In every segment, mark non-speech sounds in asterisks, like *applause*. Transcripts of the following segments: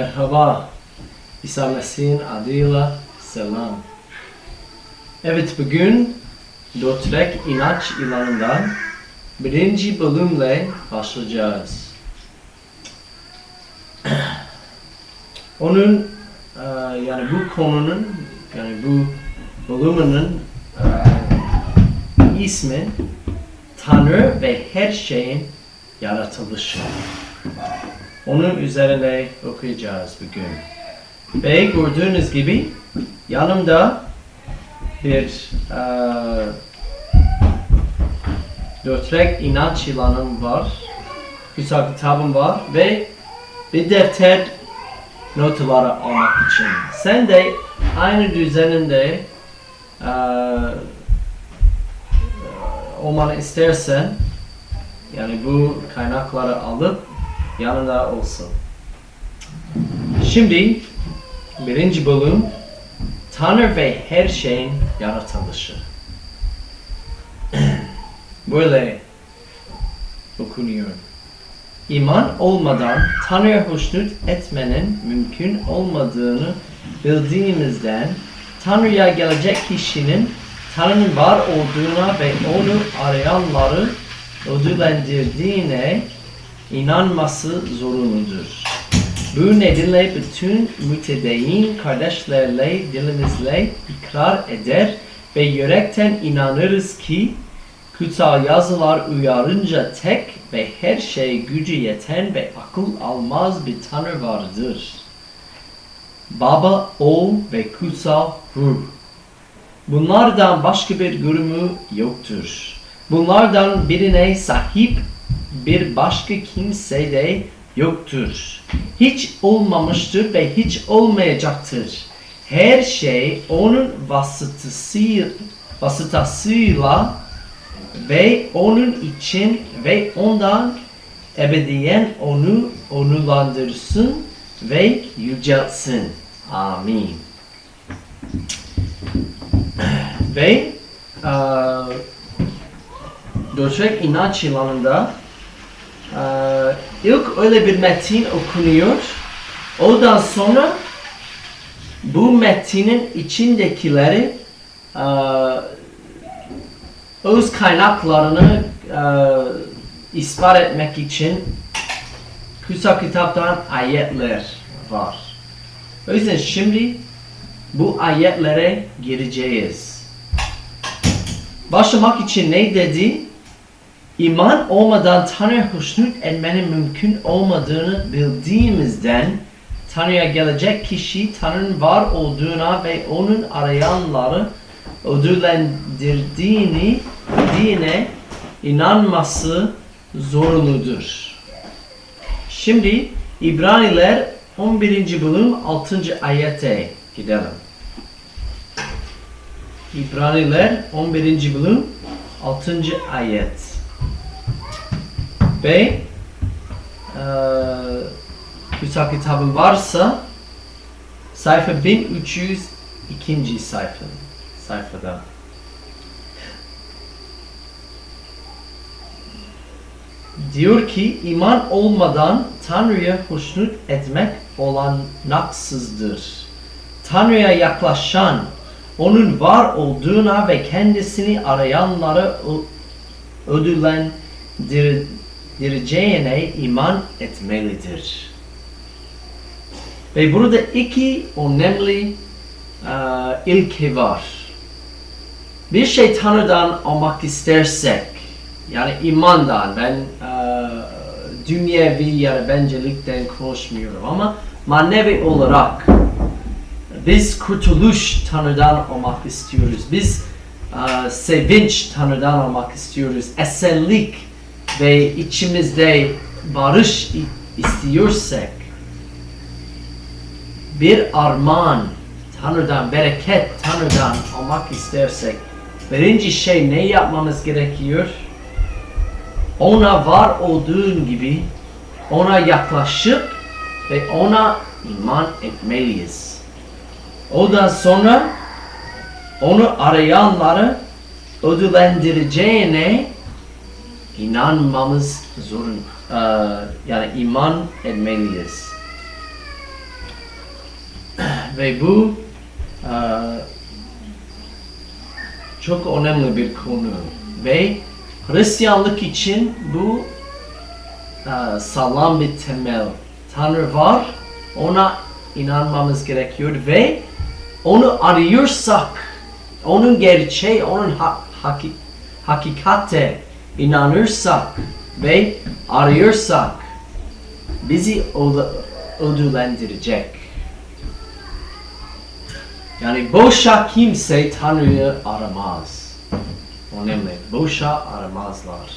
Merhaba. İsa Mesih'in adıyla selam. Evet bugün Dotrek İnanç ilanından birinci bölümle başlayacağız. *clears throat* Onun e, yani bu konunun yani bu bölümünün e, ismi Tanrı ve her şeyin yaratılışı. Onun üzerine okuyacağız bugün. Ve gördüğünüz gibi yanımda bir eee dörtrek inanç ilanım var. Kutsal kitabım var ve bir defter notları almak için. Sen de aynı düzeninde eee olmanı istersen yani bu kaynakları alıp yanında olsun. Şimdi birinci bölüm Tanrı ve her şeyin yaratılışı. *clears throat* Böyle okunuyor. İman olmadan Tanrı'ya hoşnut etmenin mümkün olmadığını bildiğimizden Tanrı'ya gelecek kişinin Tanrı'nın var olduğuna ve onu arayanları ödüllendirdiğine inanması zorunludur. Bu nedenle bütün mütedeyyin kardeşlerle dilimizle ikrar eder ve yürekten inanırız ki kutsal yazılar uyarınca tek ve her şey gücü yeten ve akıl almaz bir Tanrı vardır. Baba, Oğul ve Kutsal Ruh. Bunlardan başka bir durumu yoktur. Bunlardan birine sahip bir başka kimse de yoktur. Hiç olmamıştır ve hiç olmayacaktır. Her şey onun vasıtasıyla, ve onun için ve ondan ebediyen onu onurlandırsın ve yüceltsin. Amin. Ve eee Döşek inanç eee, ilk öyle bir metin okunuyor. Ondan sonra bu metinin içindekileri eee öz kaynaklarını eee ispat etmek için kutsal kitaptan ayetler var. O yüzden şimdi bu ayetlere gireceğiz. Başlamak için ne dedi? İman olmadan Tanrı'ya hoşnut etmenin mümkün olmadığını bildiğimizden Tanrı'ya gelecek kişi Tanrı'nın var olduğuna ve onun arayanları ödüllendirdiğini dine inanması zorunludur. Şimdi İbraniler 11. bölüm 6. ayete gidelim. İbraniler 11. bölüm 6. ayet. Ve eee kutsal kitabın varsa sayfa 1302. sayfa sayfada. Diyor ki iman olmadan Tanrı'ya hoşnut etmek olanaksızdır. Tanrı'ya yaklaşan onun var olduğuna ve kendisini arayanları ö- ödüllendireceğine iman etmelidir. Ve burada iki önemli eee, ilke var. Bir şey Tanrı'dan almak istersek, yani imandan, ben eee dünyevi ya da bencillikten konuşmuyorum ama manevi olarak biz kurtuluş Tanrı'dan almak istiyoruz. Biz eee, sevinç Tanrı'dan almak istiyoruz. Esenlik ve içimizde barış istiyorsak bir armağan Tanrı'dan, bereket Tanrı'dan almak istersek birinci şey ne yapmamız gerekiyor? Ona var olduğun gibi ona yaklaşıp ve ona iman etmeliyiz. Ondan sonra onu arayanları ödüllendireceğine inanmamız zorun. eee, yani iman etmeliyiz. *clears throat* Ve bu e, çok önemli bir konu. Ve Hristiyanlık için bu e, sağlam bir temel. Tanrı var, ona inanmamız gerekiyor ve onu arıyorsak, onun gerçeği, onun ha- haki- hakikate inanırsak ve arıyorsak bizi ödü- ödüllendirecek. Yani boşa kimse Tanrı'yı aramaz. Önemli. Boşa aramazlar.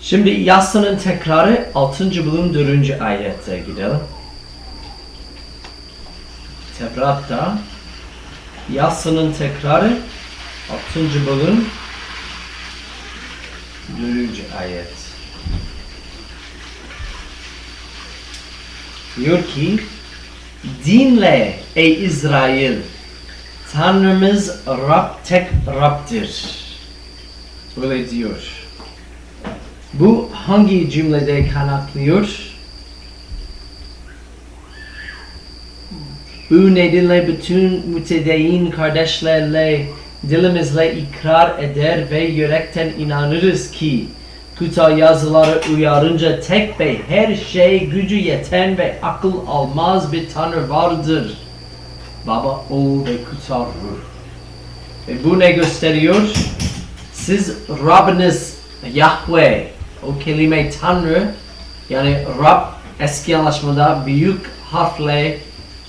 Şimdi yasanın tekrarı 6. bölüm 4. ayette gidelim. Tevrat'ta yasanın tekrarı 6. bölüm 4. ayet. Diyor ki Dinle ey İsrail Tanrımız Rab tek Rab'dir. Böyle diyor. Bu hangi cümlede kaynaklıyor? Bu nedenle bütün mütedeyyin kardeşlerle dilimizle ikrar eder ve yürekten inanırız ki kutsal yazıları uyarınca tek ve her şey gücü yeten ve akıl almaz bir Tanrı vardır. Baba, oğul ve kutsal ruh. Ve bu ne gösteriyor? Siz Rabbiniz Yahweh, o kelime Tanrı, yani Rab eski anlaşmada büyük harfle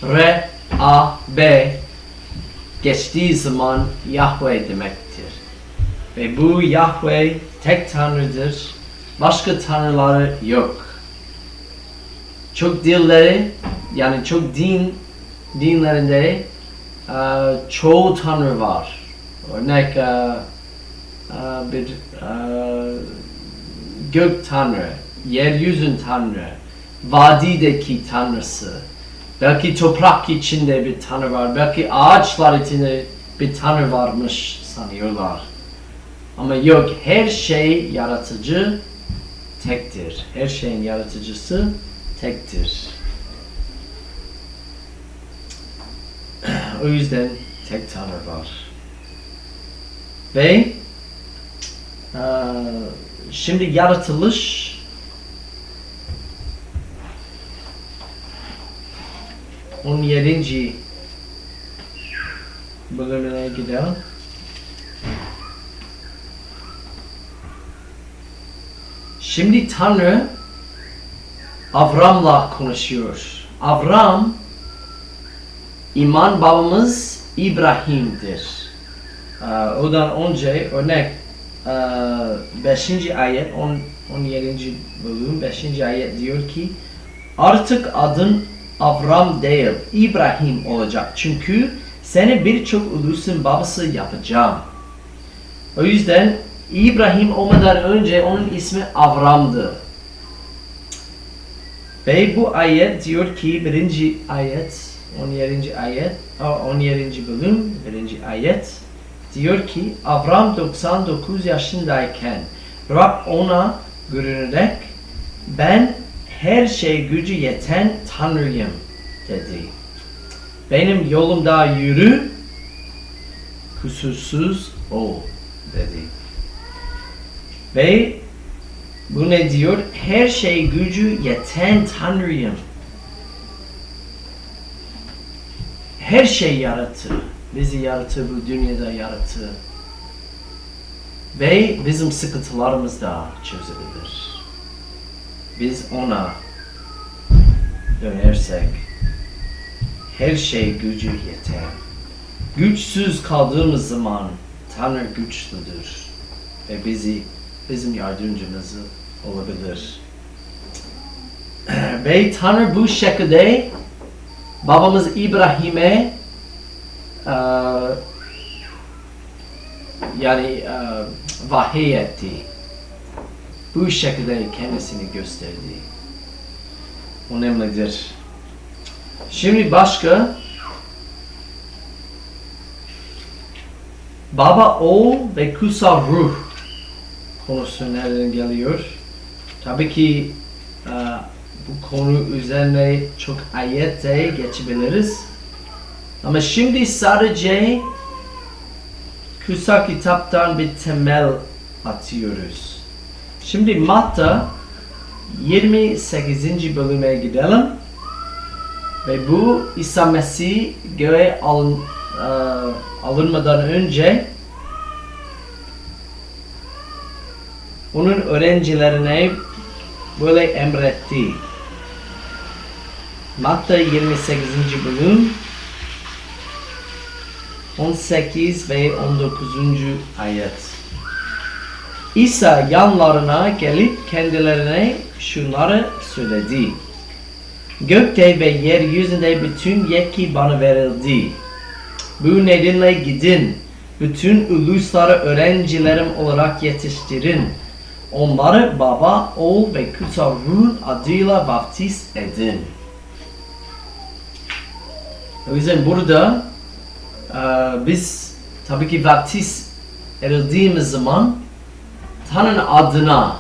R, A, B geçtiği zaman Yahweh demektir. Ve bu Yahweh tek Tanrı'dır. Başka Tanrıları yok. Çok dilleri, yani çok din dinlerinde e, çoğu Tanrı var. Örnek e, e, bir e, gök Tanrı, yeryüzün Tanrı, vadideki Tanrısı. Belki toprak içinde bir Tanrı var, belki ağaçlar içinde bir Tanrı varmış sanıyorlar. Ama yok, her şey yaratıcı tektir. Her şeyin yaratıcısı tektir. o yüzden tek Tanrı var. Ve şimdi yaratılış on yedinci bölümüne gidelim. Şimdi Tanrı Avram'la konuşuyor. Avram iman babamız İbrahim'dir. Ee, Odan önce örnek 5. ayet 10 17. bölüm 5. ayet diyor ki artık adın Avram değil İbrahim olacak çünkü seni birçok ulusun babası yapacağım. O yüzden İbrahim olmadan önce onun ismi Avram'dı. Ve bu ayet diyor ki birinci ayet 17. ayet 17. bölüm birinci ayet diyor ki Avram 99 yaşındayken Rab ona görünerek ben her şey gücü yeten Tanrıyım dedi. Benim yolumda yürü kusursuz ol dedi. Ve bu ne diyor? Her şey gücü yeten Tanrıyım. Her şey yarattı. Bizi yarattı, bu dünyada yarattı. Ve bizim sıkıntılarımız da çözebilir. Biz ona dönersek her şey gücü yeter. Güçsüz kaldığımız zaman Tanrı güçlüdür ve bizi bizim yardımcımız olabilir. *clears throat* Ve Tanrı bu şekilde babamız İbrahim'e eee, yani eee, vahiy etti. Bu şekilde kendisini gösterdi. Önemlidir. Şimdi başka Baba, oğul ve kutsal ruh konusu nereden geliyor? Tabii ki e, bu konu üzerine çok ayet de geçebiliriz. Ama şimdi sadece kutsal kitaptan bir temel atıyoruz. Şimdi Matta 28. bölüme gidelim. Ve bu İsa Mesih göğe alın, e, alınmadan önce onun öğrencilerine böyle emretti. Matta 28. bölüm 18 ve 19. ayet. İsa yanlarına gelip kendilerine şunları söyledi. Gökte ve yeryüzünde bütün yetki bana verildi. Bu nedenle gidin, bütün ulusları öğrencilerim olarak yetiştirin. Onları baba, oğul ve kutsal ruhun adıyla vaftiz edin. O yüzden burada e, biz tabii ki vaftiz edildiğimiz zaman Tanrı'nın adına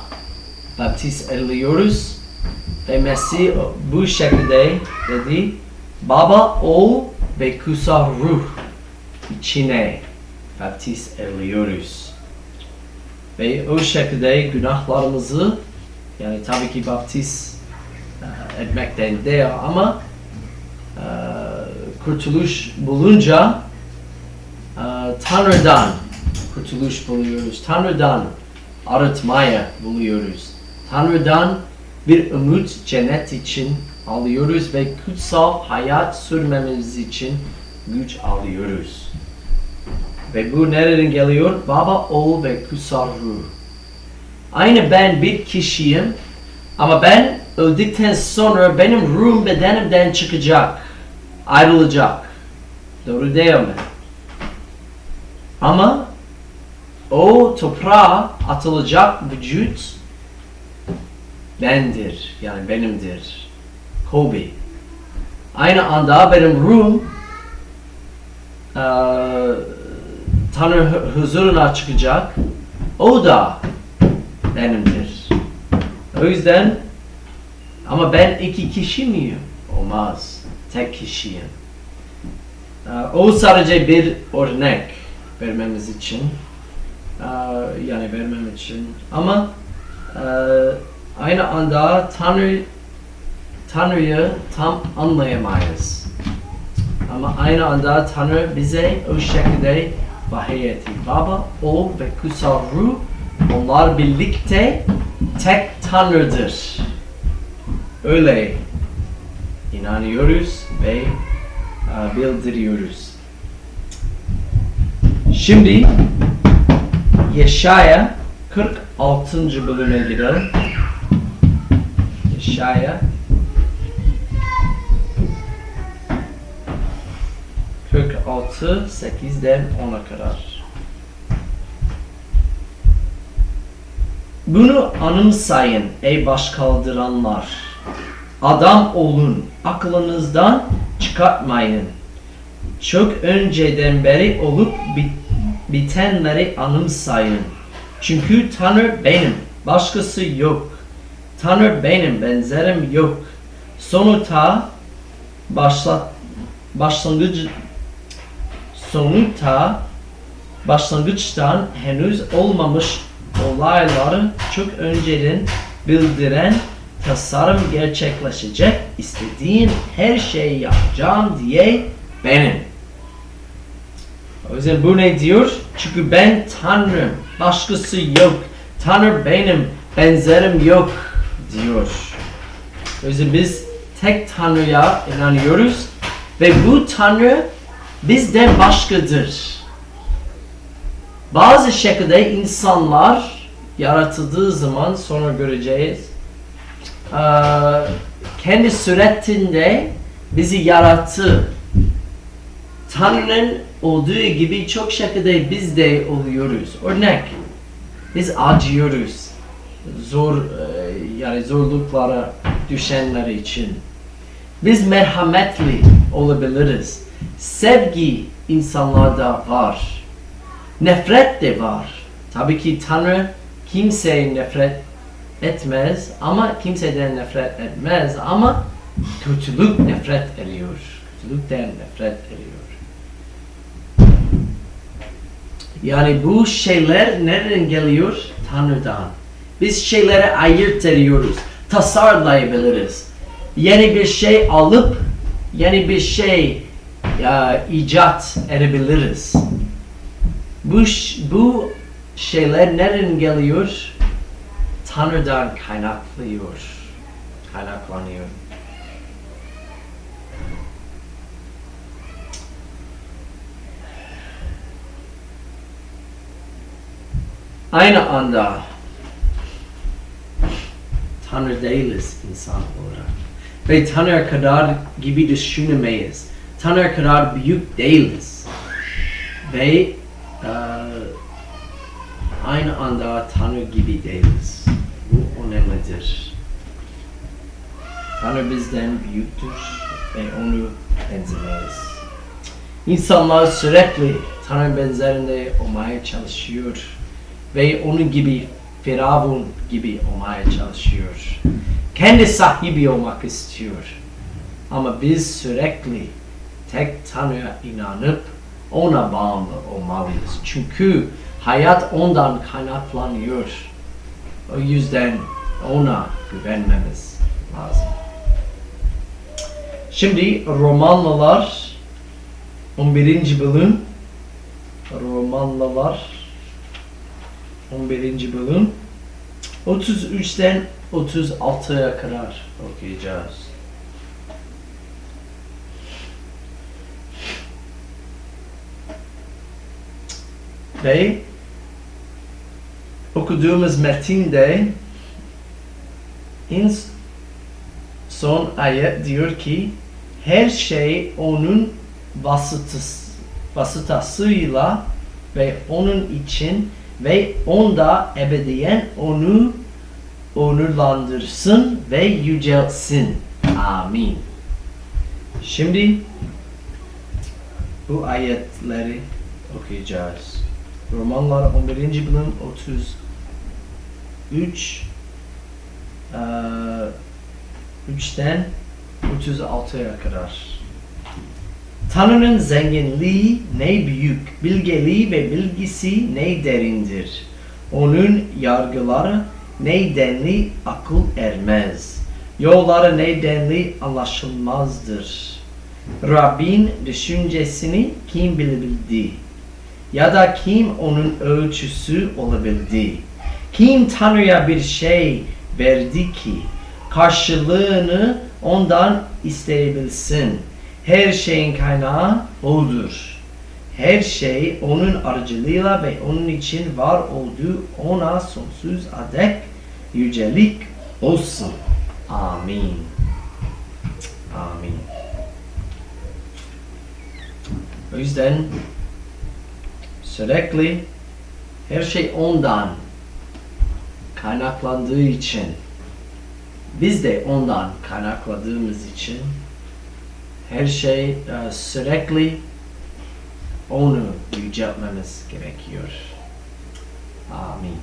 vaftiz ediliyoruz. Ve Mesih bu şekilde dedi, Baba, oğul ve kutsal ruh içine vaftiz ediliyoruz. Ve o şekilde günahlarımızı yani tabii ki vaftiz e, etmekten değil ama e, kurtuluş bulunca e, Tanrı'dan kurtuluş buluyoruz. Tanrı'dan arıtmaya buluyoruz. Tanrı'dan bir umut cennet için alıyoruz ve kutsal hayat sürmemiz için güç alıyoruz. Ve bu nereden geliyor? Baba, oğul ve kutsal ruh. Aynı ben bir kişiyim ama ben öldükten sonra benim ruhum bedenimden çıkacak, ayrılacak. Doğru değil mi? Ama o toprağa atılacak vücut bendir. Yani benimdir. Kobe. Aynı anda benim ruhum eee Tanrı hu- huzuruna çıkacak. O da benimdir. O yüzden ama ben iki kişi miyim? Olmaz. Tek kişiyim. O sadece bir örnek vermemiz için. Eee, Yani vermem için. Ama eee, aynı anda Tanrı Tanrı'yı tam anlayamayız. Ama aynı anda Tanrı bize o şekilde vahiy etti. Baba, oğul ve kutsal ruh onlar birlikte tek Tanrı'dır. Öyle inanıyoruz ve e, bildiriyoruz. Şimdi Yeşaya 46. bölüme gidelim. Yeşaya 46 8'den 10'a kadar. Bunu anımsayın ey baş kaldıranlar. Adam olun, aklınızdan çıkartmayın. Çok önceden beri olup bit- bitenleri anımsayın. Çünkü Tanrı benim, başkası yok. Tanrı benim, benzerim yok. Sonu ta başlat başlangıç sonunda başlangıçtan henüz olmamış olayları çok önceden bildiren tasarım gerçekleşecek istediğin her şeyi yapacağım diye benim. O yüzden bu ne diyor? Çünkü ben Tanrım, başkası yok. Tanrı benim, benzerim yok diyor. O yüzden biz tek Tanrı'ya inanıyoruz ve bu Tanrı bizden başkadır. Bazı şekilde insanlar yaratıldığı zaman sonra göreceğiz. kendi suretinde bizi yarattı. Tanrı'nın olduğu gibi çok şekilde biz de oluyoruz. Örnek, biz acıyoruz. Zor, eee, yani zorluklara düşenler için. Biz merhametli olabiliriz. Sevgi insanlarda var. Nefret de var. Tabii ki Tanrı kimseye nefret etmez ama kimseden nefret etmez ama kötülük nefret ediyor. Kötülükten nefret ediyor. Yani bu şeyler nereden geliyor? Tanrı'dan. Biz şeyleri ayırt ediyoruz. Tasarlayabiliriz. Yeni bir şey alıp yeni bir şey ya, icat edebiliriz. Bu, bu şeyler nereden geliyor? Tanrı'dan kaynaklıyor. Kaynaklanıyor. Aynı anda Tanrı değiliz insan olarak. Ve Tanrı kadar gibi düşünemeyiz. Tanrı kadar büyük değiliz. Ve eee, aynı anda Tanrı gibi değiliz. Bu önemlidir. Tanrı bizden büyüktür ve onu benzemeyiz. İnsanlar sürekli Tanrı benzerinde olmaya çalışıyor ve onun gibi Firavun gibi olmaya çalışıyor. Kendi sahibi olmak istiyor. Ama biz sürekli tek Tanrı'ya inanıp ona bağımlı olmalıyız. Çünkü hayat ondan kaynaklanıyor. O yüzden ona güvenmemiz lazım. Şimdi Romanlılar 11. bölüm Romanlılar 11. bölüm 33'ten 36'ya kadar okuyacağız. Ve okuduğumuz metinde en son ayet diyor ki her şey onun vasıtası, vasıtasıyla ve onun için ve onda ebediyen onu onurlandırsın ve yücelsin. Amin. Şimdi bu ayetleri okuyacağız. Romanlar 11. bölüm 33 eee, 3'ten 36'ya kadar. Tanrı'nın zenginliği ne büyük, bilgeliği ve bilgisi ne derindir. Onun yargıları ne denli akıl ermez. Yolları ne denli anlaşılmazdır. Rabbin düşüncesini kim bilebildi? Ya da kim onun ölçüsü olabildi? Kim Tanrı'ya bir şey verdi ki karşılığını ondan isteyebilsin? Her şeyin kaynağı O'dur. Her şey onun aracılığıyla ve onun için var olduğu ona sonsuz adek yücelik olsun. Amin. Amin. O yüzden sürekli her şey ondan kaynaklandığı için biz de ondan kaynakladığımız için her şey e, sürekli onu yüceltmemiz gerekiyor. Amin.